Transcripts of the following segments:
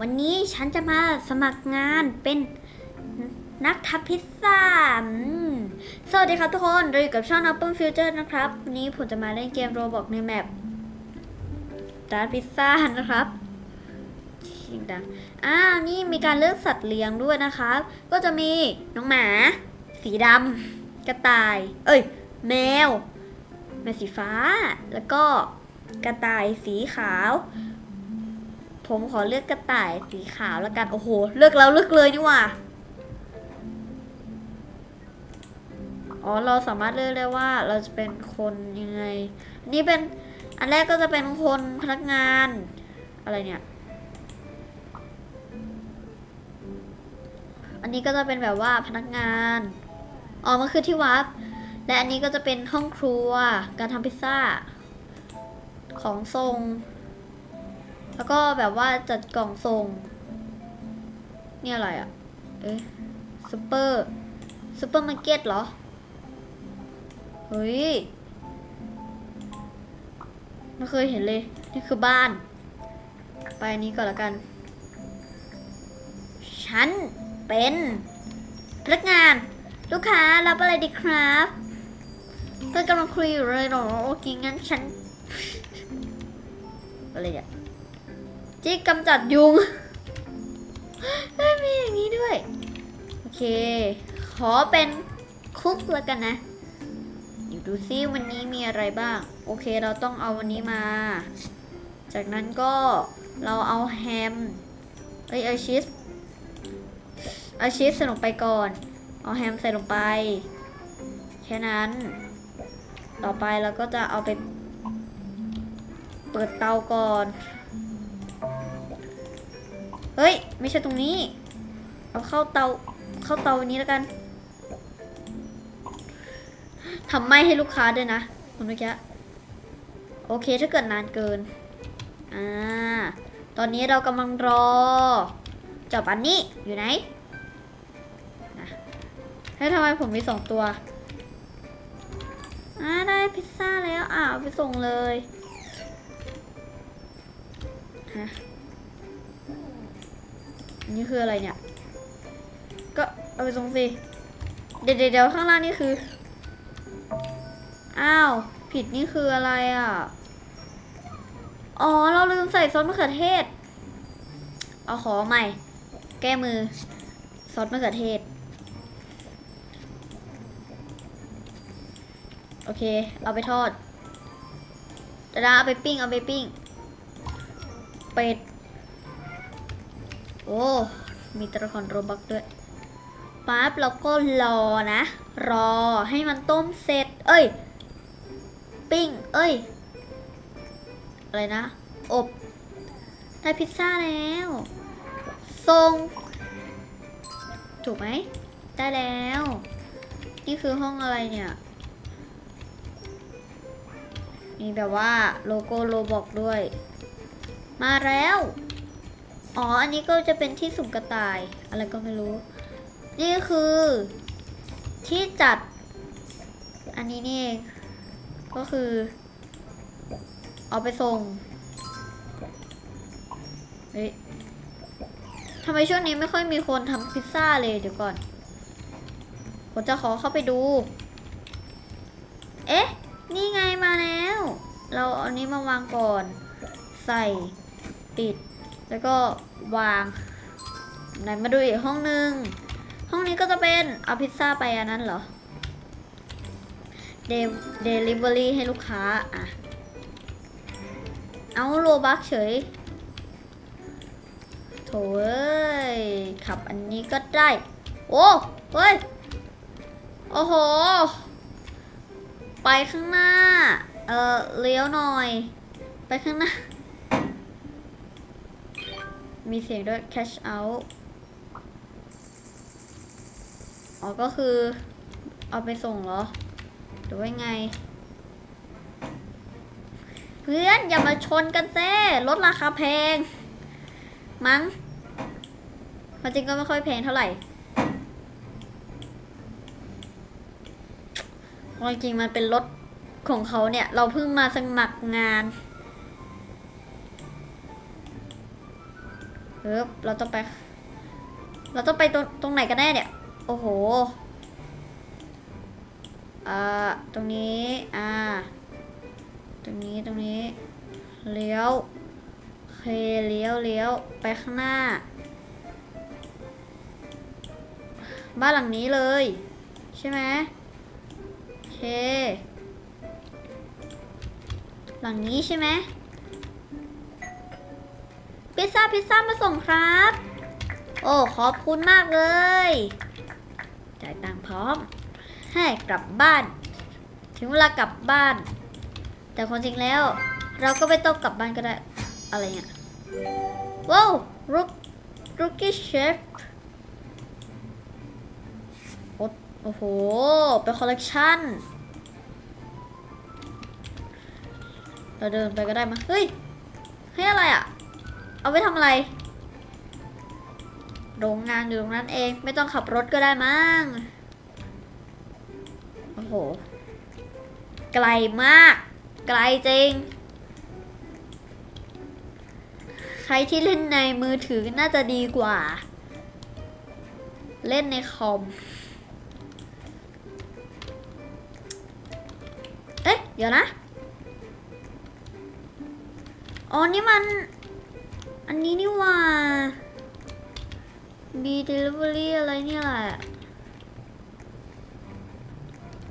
วันนี้ฉันจะมาสมัครงานเป็นนักทับพิซซ่าสวัสดีครับทุกคนเราอยู่กับช่อง Apple Future นะครับ วันนี้ผมจะมาเล่นเกมโรบอกในแมปร้านพิซซ่านะครับสียงดังอ้าวนี่มีการเลือกสัตว์เลี้ยงด้วยนะครับ ก็จะมีน้องหมา สีดำกระต่าย เอ้ย แมว แมวสีฟ้า แล้วก็กระต่ายสีขาว ผมขอเลือกกระต่ายสีขาวแล้วกัน โอ้โห เลือกแล้วเลือกเลยนี่ว่าอ๋อ เราสามารถเลือกได้ว่าเราจะเป็นคนยังไง นี่เป็นอันแรกก็จะเป็นคนพนักงาน อะไรเนี่ย อันนี้ก็จะเป็นแบบว่าพนักงาน อ๋อ มันคือที่วัด และอันนี้ก็จะเป็นห้องครัว การทำพิซซ่า ของทรง แล้วก็แบบว่าจัดกล่องส่ง นี่อะไรอะ่ะ เอ๊ะซูเปอร์ซูเปอร์มาร์เก็ตเหรอ เฮ้ย ไม่เคยเห็นเลย นี่คือบ้าน ไปอันนี้ก่อนละกัน ฉันเป็นพนักงาน ลูกค้ารับอะไรดีครับเพื่อนกำลังคุยอยู่เลยเหรอ โอเคงั้นฉัน อะไรเนี่ย จิ๊กกำจัดยุงเอ้มีอย่างนี้ด้วย โอเค ขอเป็นคุกแล้วกันนะเดี๋ยวดูซิวันนี้มีอะไรบ้าง โอเคเราต้องเอาวันนี้มา จากนั้นก็เราเอาแฮมเอ้ยเอาชีสเอาชีสใส่ลงไปก่อน เอาแฮมใส่ลงไป แค่นั้น ต่อไปเราก็จะเอาไป เปิดเตาก่อน เฮ้ย ไม่ใช่ตรงนี้ เอาเข้าเตา เข้าเตาอันนี้แล้วกัน ทำไม่ให้ลูกค้าด้วยนะคุณเมื่อกี้ โอเค ถ้าเกิดนานเกิน อ่า ตอนนี้เรากำลังรอจับอันนี้อยู่ไหนนะให้ทำไมผมมีสองตัว อ่า ได้พิซซ่าแล้ว อ่าไปส่งเลย ฮะ นี่คืออะไรเนี่ย ก็เอาไปส่งสิเดี๋ยวเดี๋ยวข้างล่างนี่คือ อ้าว ผิดนี่คืออะไรอะ อ๋อ เราลืมใส่ซอสมะเขือเทศ เอาขอใหม่ แก้มือ ซอสมะเขือเทศ โอเค เอาไปทอดดาดาเอาไปปิ้ง เอาไปปิ้ง เป็ด โอ้ มีตัวละครโรบักด้วยปั๊บแล้วก็รอนะ รอให้มันต้มเสร็จ เอ้ย ปิ้ง เอ้ย อะไรนะ อบ ได้พิซซ่าแล้วส่งถูกไหม ได้แล้ว นี่คือห้องอะไรเนี่ย มีแบบว่าโลโก้โลบอกด้วย มาแล้ว อ๋อ อันนี้ก็จะเป็นที่สุ่มกระต่าย อะไรก็ไม่รู้ นี่คือที่จัด อันนี้นี่เองก็คือ เอาไปส่ง เฮ้ยทำไมช่วงนี้ไม่ค่อยมีคนทำพิซซ่าเลยเดี๋ยวก่อน ผมจะขอเข้าไปดู เอ๊ะ นี่ไงมาแล้ว เราเอาอันนี้มาวางก่อน ใส่ ปิด แล้วก็ วางไหนมาดูอีกห้องนึง ห้องนี้ก็จะเป็นเอาพิซซ่าไปอันนั้นเหรอเดเดลิเวอรี่ให้ลูกค้าอะเอาโลบักเฉย โถเอ้ยขับอันนี้ก็ได้ โอ้เฮ้ย โอ้โห ไปข้างหน้า เออเลี้ยวหน่อย ไปข้างหน้า มีเสียงด้วย cash out อ๋อ ก็คือ เอาไปส่งเหรอ หรือว่าไง เพื่อน อย่ามาชนกันแซ่ลดราคาแพง มั้งความจริงก็ไม่ค่อยแพงเท่าไหร่ความจริงมันเป็นรถของเขาเนี่ย เราเพิ่งมาสมัครงาน เปึ๊บเราต้องไป เราต้องไปตรงตรงไหนกันแน่เนี่ย โอ้โหอ่าตรงนี้ อ่า ตรงนี้ตรงนี้ เลี้ยวเคเลี้ยวเลี้ยวไปข้างหน้า บ้านหลังนี้เลย ใช่ไหมเค หลังนี้ใช่ไหม พิซซ่าพิซซ่ามาส่งครับ โอ้ขอบคุณมากเลย จ่ายตังค์พร้อม ให้กลับบ้าน ถึงเวลากลับบ้าน แต่ความจริงแล้ว เราก็ไม่ต้องกลับบ้านก็ได้ อะไรเนี่ยว้าวรุกรุกกี้เชฟโอ้โห เป็นคอลเลกชันเราเดินไปก็ได้มาเฮ้ย ให้อะไรอะ่ะ เอาไปทำอะไร โรงงานอยู่ตรงนั้นเอง ไม่ต้องขับรถก็ได้มั้ง โอ้โห ไกลมาก ไกลจริง ใครที่เล่นในมือถือน่าจะดีกว่า เล่นในคอม เอ๊ะ เดี๋ยวนะ อ๋อ นี่มัน อันนี้นี่ว่า B delivery อะไรเนี่ยแหละ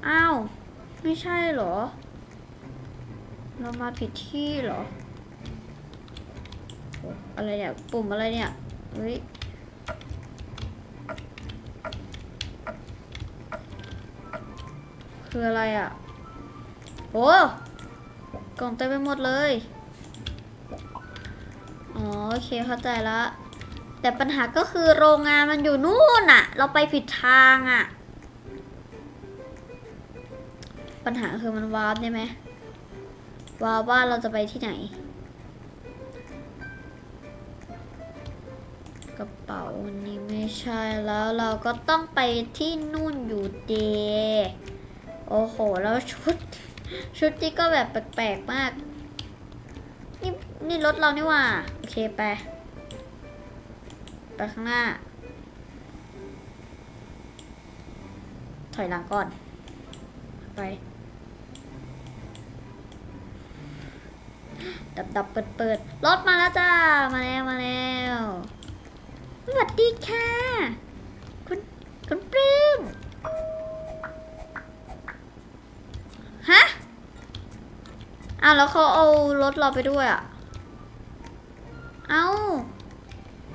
อ้าว ไม่ใช่เหรอ เรามาผิดที่เหรอโอ้อะไรเนี่ย ปุ่มอะไรเนี่ย เฮ้ยคืออะไรอะ โอ้กล่องเต็มไปหมดเลย อ๋อโอเคเข้าใจละ แต่ปัญหาก็คือโรงงานมันอยู่นู่นอะเราไปผิดทางอะปัญหาคือมันวาร์ปใช่ไหมวาร์ปว่าเราจะไปที่ไหน กระเป๋านนี้ไม่ใช่แล้วเราก็ต้องไปที่นู่นอยู่เดโอ้โห แล้วชุด ชุดนี้ก็แบบแปลกๆมาก นี่รถเรานี่ว่า โอเคไป ไปข้างหน้า ถอยหลังก่อน ไป ดับดับเปิดเปิดรถมาแล้วจ้า มาแล้วมาแล้วสวัสดีค่ะ คุณคุณปลื้มฮะอ้าแล้วเขาเอารถเราไปด้วยอะ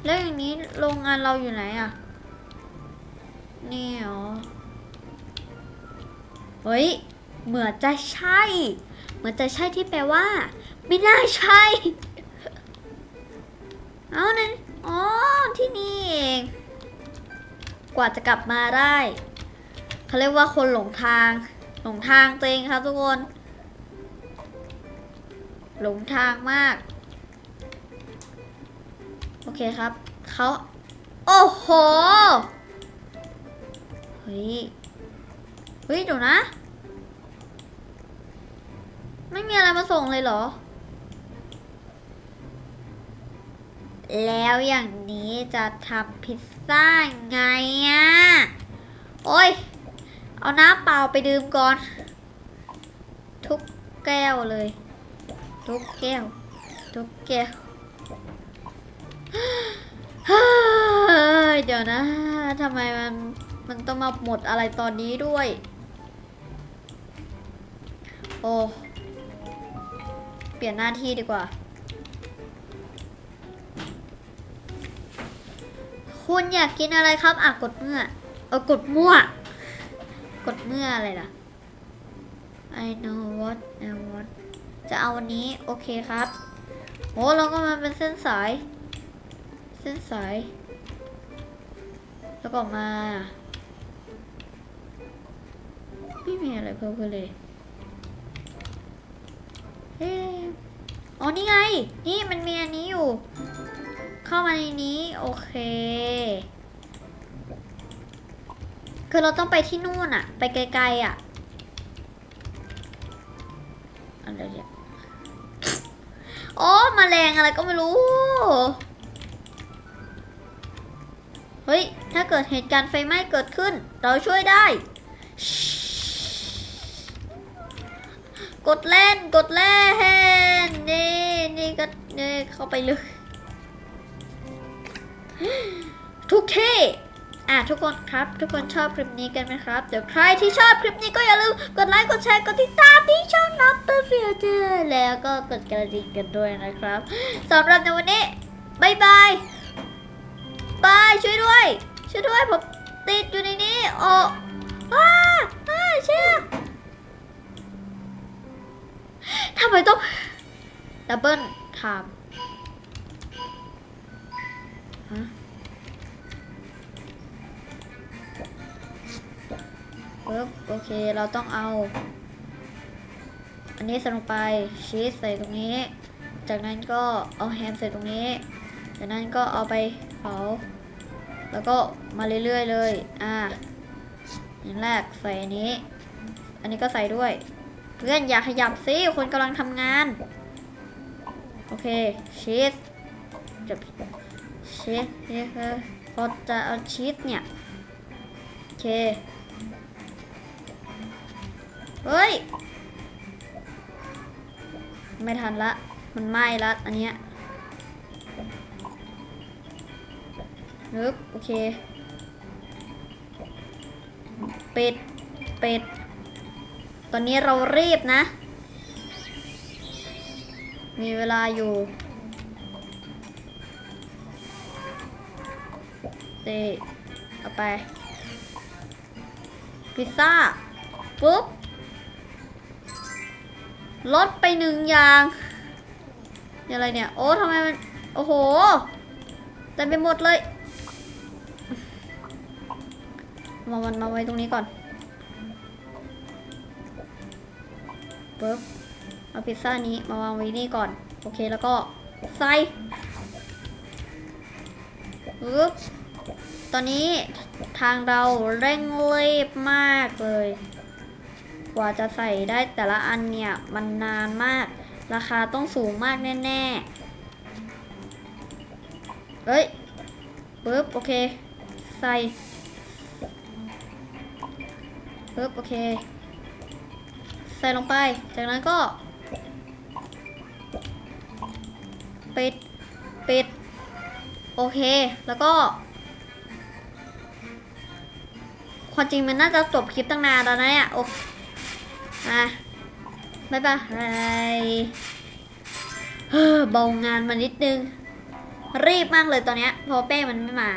แล้วอย่างนี้โรงงานเราอยู่ไหนอะ นี่เหรอ เฮ้ย เหมือนจะใช่ เหมือนจะใช่ที่แปลว่า ไม่น่าใช่ เอานั่นอ๋อ ที่นี่เอง กว่าจะกลับมาได้ เขาเรียกว่าคนหลงทาง หลงทางตัวเองครับทุกคน หลงทางมาก โอเคครับเขาโอ้โหเฮ้ยเฮ้ยเดี๋ยวนะ ไม่มีอะไรมาส่งเลยเหรอ แล้วอย่างนี้จะทำพิซซ่าไงอะโอ้ย เอาน้ำเปล่าไปดื่มก่อน ทุกแก้วเลย ทุกแก้ว ทุกแก้ว เฮ้ย เดี๋ยวนะทำไมมันมันต้องมาหมดอะไรตอนนี้ด้วย โอ้เปลี่ยนหน้าที่ดีกว่า คุณอยากกินอะไรครับอะกดเมื่อเออกดมั่ว กดเมื่ออะไรล่ะ I know what I want จะเอาวันนี้ โอเคครับโอ้เราก็มาเป็นเส้นสาย เส้นสาย แล้วก็มา ไม่มีอะไรเพิ่มขึ้นเลยเอ๊อ๋อนี่ไง นี่มันมีอันนี้อยู่ เข้ามาในนี้ โอเค คือเราต้องไปที่นู่นอะไปไกลๆอะอะไรเนี่ยโอ้มแมลงอะไรก็ไม่รู้ เฮ้ย ถ้าเกิดเหตุการณ์ไฟไหม้เกิดขึ้น เราช่วยได้ กดเล่นกดเล่น นี่นี่ก็นี่เข้าไปเลย ทุกที่อะทุกคนครับ ทุกคนชอบคลิปนี้กันไหมครับ เดี๋ยวใครที่ชอบคลิปนี้ก็อย่าลืมกดไลค์กดแชร์กดติดตามที่ช่อง Not the Future แล้วก็กดกระดิ่งกันด้วยนะครับสำหรับในวันนี้บายบายบายช่วยด้วย ช่วยด้วยผมติดอยู่ในนี้โอ้อ้าอ้าเชี่ยทำไมต้องดับเบิลไทม์ฮะปึ๊บโอเคเราต้องเอา อันนี้ใส่ลงไปชีสใส่ตรงนี้ จากนั้นก็เอาแฮมใส่ตรงนี้ จากนั้นก็เอาไปเผา แล้วก็มาเรื่อยๆเลย อ่าอย่างแรกใส่อันนี้ อันนี้ก็ใส่ด้วย เพื่อนอย่าขยับสิคนกำลังทำงาน โอเคชีสจะชีสนี่คือพอจะเอาชีสเนี่ย โอเค เฮ้ย ไม่ทันละ มันไหม้ละอันเนี้ย นึกโอเคปิดปิดตอนนี้เรารีบนะ มีเวลาอยู่ เตะเอาไป พิซซ่า ปุ๊บ ลดไปหนึ่งอย่างอะไรเนี่ย โอ้ทำไมมัน โอ้โหเต็มไปหมดเลย มามันมาไว้ตรงนี้ก่อนปึ๊บเอาพิซซ่านี้มาวางไว้นี่ก่อน โอเคแล้วก็ใส่ปึ๊บตอนนี้ทางเราเร่งรีบมากเลย กว่าจะใส่ได้แต่ละอันเนี่ย มันนานมาก ราคาต้องสูงมากแน่ๆเอ้ยปึ๊บโอเค ใส่ ปึ๊บโอเค ใส่ลงไป จากนั้นก็ ปิด ปิด โอเค แล้วก็ ความจริงมันน่าจะจบคลิปตั้งนานแล้วนะเนี่ย โออะบ๊ายบายเฮ้อเบางานมานิดนึง รีบมากเลยตอนเนี้ยเพราะเป้มันไม่มา